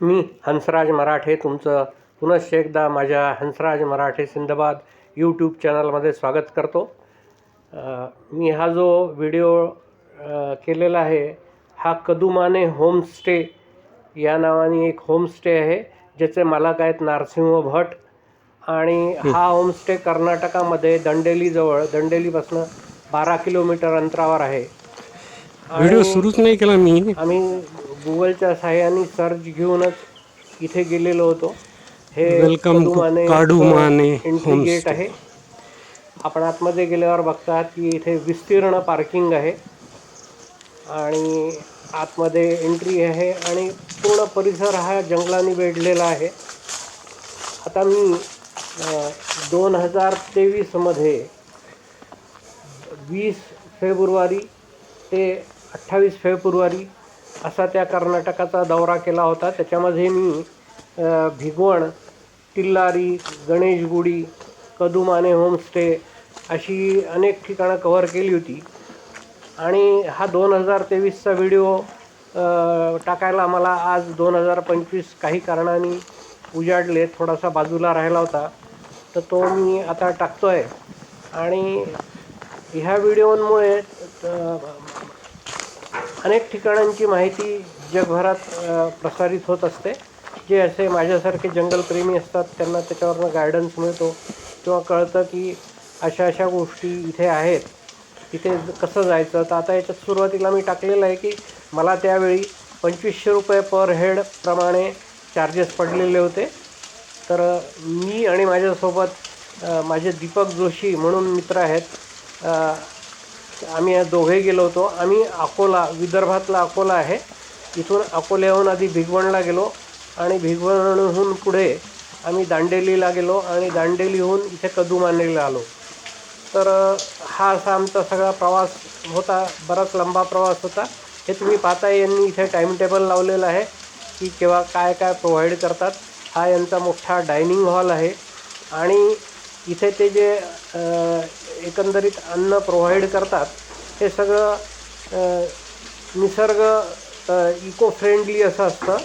मी हंसराज मराठे तुमचं पुनश्च एकदा माझ्या हंसराज मराठे सिंधबाद यूट्यूब चॅनलमध्ये स्वागत करतो. मी हा जो व्हिडिओ केलेला आहे हा कदुमाने होमस्टे या नावाने एक होमस्टे आहे ज्याचे मालक आहेत नारसिंह भट आणि हा होमस्टे कर्नाटकामध्ये दंडेलीजवळ दंडेलीपासून बारा किलोमीटर अंतरावर आहे. व्हिडिओ सुरूच नाही केला मी. आम्ही गुगलच्या सहाय्याने सर्च घेऊनच इथे गेलेलो होतो. हे कदुमाने काडुमाने एंट्री गेट आहे. आपण आतमध्ये गेल्यावर बघता की इथे विस्तीर्ण पार्किंग आहे. आणि आतमध्ये एंट्री आहे आणि पूर्ण परिसर हा जंगलाने वेढलेला आहे. आता मी दोन हजार तेवीसमध्ये वीस फेब्रुवारी ते अठ्ठावीस फेब्रुवारी असा त्या कर्नाटकाचा दौरा केला होता. त्याच्यामध्ये मी भिगवण तिल्लारी गणेशगुडी कदुमाने होमस्टे अशी अनेक ठिकाणं कव्हर केली होती. आणि हा दोन हजार तेवीसचा व्हिडिओ टाकायला मला आज दोन हजार पंचवीस काही कारणाने उजाडले. थोडासा बाजूला राहिला होता. तर तो मी आता टाकतो आहे आणि ह्या व्हिडिओमुळे अनेक ठिकाणांची माहिती जगभरात प्रसारित होत असते. जे असे माझ्यासारखे जंगलप्रेमी असतात त्यांना त्याच्यावरनं गायडन्स मिळतो किंवा कळतं की अशा अशा गोष्टी इथे आहेत. तिथे ज- कसं जायचं? तर आता याच्यात सुरुवातीला मी टाकलेलं आहे की मला त्यावेळी पंचवीसशे रुपये पर हेड प्रमाणे चार्जेस पडलेले होते. तर मी आणि माझ्यासोबत माझे दीपक जोशी म्हणून मित्र आहेत आम्ही या दोघे गेलो होतो. आम्ही अकोला विदर्भातला अकोला आहे. इथून अकोल्याहून आधी भिगवणला गेलो आणि भिगवणहून पुढे आम्ही दांडेलीला गेलो आणि दांडेलीहून इथे कदुमानेला आलो. तर हा असा आमचा सगळा प्रवास होता. बराच लंबा प्रवास होता. हे तुम्ही पाहताय यांनी इथे टाईम टेबल लावलेलं आहे की केव्हा काय काय प्रोव्हाइड करतात. हा यांचा मोठा डायनिंग हॉल आहे. आणि इथे ते जे एकंदरीत अन्न प्रोव्हाइड करतात हे सगळं निसर्ग इको फ्रेंडली असं असतं.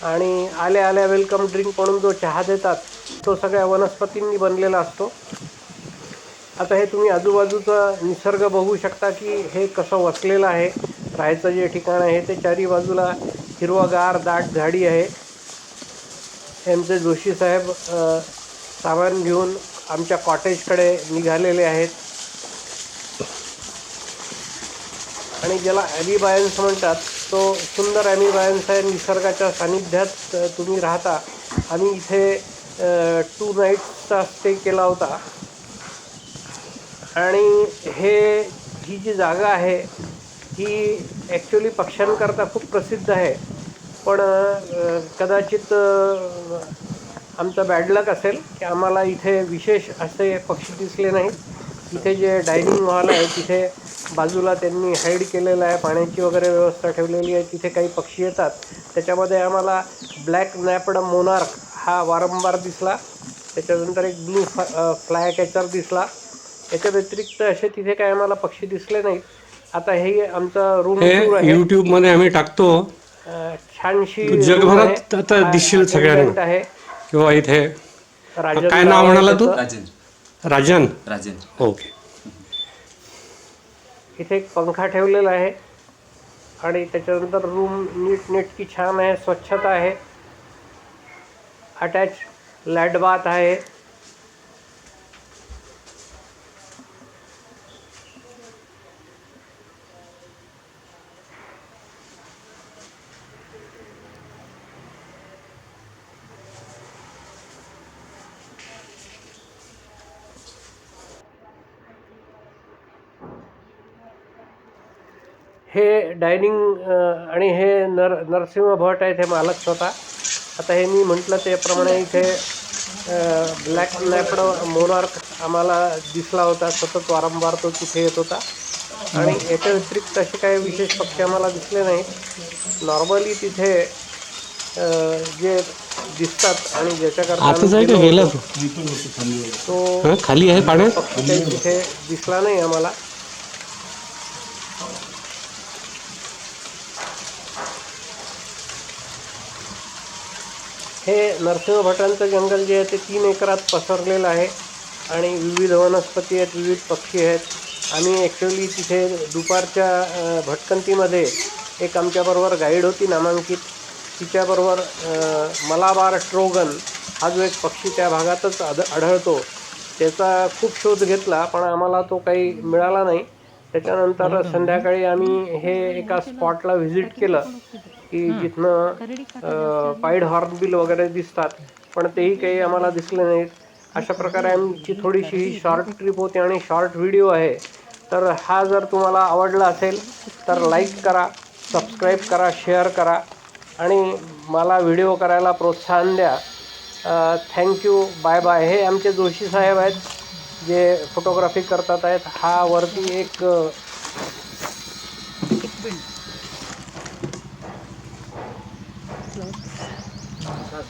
आणि आल्या आल्या वेलकम ड्रिंक म्हणून जो चहा देतात तो सगळ्या वनस्पतींनी बनलेला असतो. आता हे तुम्ही आजूबाजूचा निसर्ग बघू शकता की हे कसं वसलेलं आहे. राहायचं जे ठिकाण आहे ते चारी बाजूला हिरवगार दाट झाडी आहे. एम जोशी साहेब सामान घेऊन आमच्या कॉटेजकडे निघालेले आहेत. आणि ज्याला ॲमिबायन्स म्हणतात तो सुंदर ॲमिबायन्स आहे निसर्गाच्या सानिध्यात तुम्ही राहता. आम्ही इथे टू नाईट्सचा स्टे केला होता. आणि हे ही जी जागा आहे ही ॲक्च्युली पक्ष्यांकरता खूप प्रसिद्ध आहे. पण कदाचित आमचं बॅड लक असेल की आम्हाला इथे विशेष असे पक्षी दिसले नाहीत. इथे जे डायनिंग हॉल आहे तिथे बाजूला त्यांनी हाईड केलेलं आहे पाण्याची वगैरे व्यवस्था ठेवलेली आहे तिथे काही पक्षी येतात. त्याच्यामध्ये आम्हाला ब्लॅक नॅपड मोनार्क हा वारंवार दिसला. त्याच्यानंतर एक ब्लू फ्लाय कॅचर दिसला. याच्या व्यतिरिक्त असे तिथे काय आम्हाला पक्षी दिसले नाहीत. आता हे आमचं रूम हे टूर आहे. युट्यूबमध्ये आम्ही टाकतो. छानशी जगभरात. आता दिसशील सगळ्यांना. आहे. किंवा इथे राजन काय नाव म्हणाला तू? राजेंद्र राजन. राजेंद्र ओके. इथे एक पंखा ठेवलेला आहे आणि त्याच्यानंतर रूम नीट नेटकी छान आहे स्वच्छता आहे. अटॅच लॅट बाथ आहे. हे डायनिंग आणि हे नर नरसिंह भट आहेत हे मालक स्वतः. आता हे मी म्हटलं त्याप्रमाणे इथे ब्लॅक लॅपड मोनार्क आम्हाला दिसला होता सतत वारंवार तो तिथे येत होता. आणि याच्या व्यतिरिक्त असे काही विशेष पक्षी आम्हाला दिसले नाही नॉर्मली तिथे जे दिसतात आणि ज्याच्याकरता तो खाली आहे तिथे दिसला नाही आम्हाला. हे नरसिंह भटांचं जंगल जे आहे ते तीन एकरात पसरलेलं आहे आणि विविध वनस्पती आहेत विविध पक्षी आहेत. आम्ही ॲक्च्युली तिथे दुपारच्या भटकंतीमध्ये एक आमच्याबरोबर गाईड होती नामांकित. तिच्याबरोबर मलाबार ट्रोगन हा जो एक पक्षी त्या भागातच आढ आढळतो. त्याचा खूप शोध घेतला पण आम्हाला तो काही मिळाला नाही. त्याच्यानंतर संध्याकाळी आम्ही हे एका स्पॉटला व्हिजिट केलं. की जिथनं पाईड हॉर्नबिल वगैरे दिसतात. पण तेही काही आम्हाला दिसले नाहीत. अशा प्रकारे आमची थोडीशी ही शॉर्ट ट्रिप होती आणि शॉर्ट व्हिडिओ आहे. तर हा जर तुम्हाला आवडला असेल तर लाईक करा सबस्क्राईब करा शेअर करा आणि मला व्हिडिओ करायला प्रोत्साहन द्या. थँक्यू बाय बाय हे आमचे जोशी साहेब आहेत जे फोटोग्राफी करतात आहेत. हा वरती एक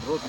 дробь.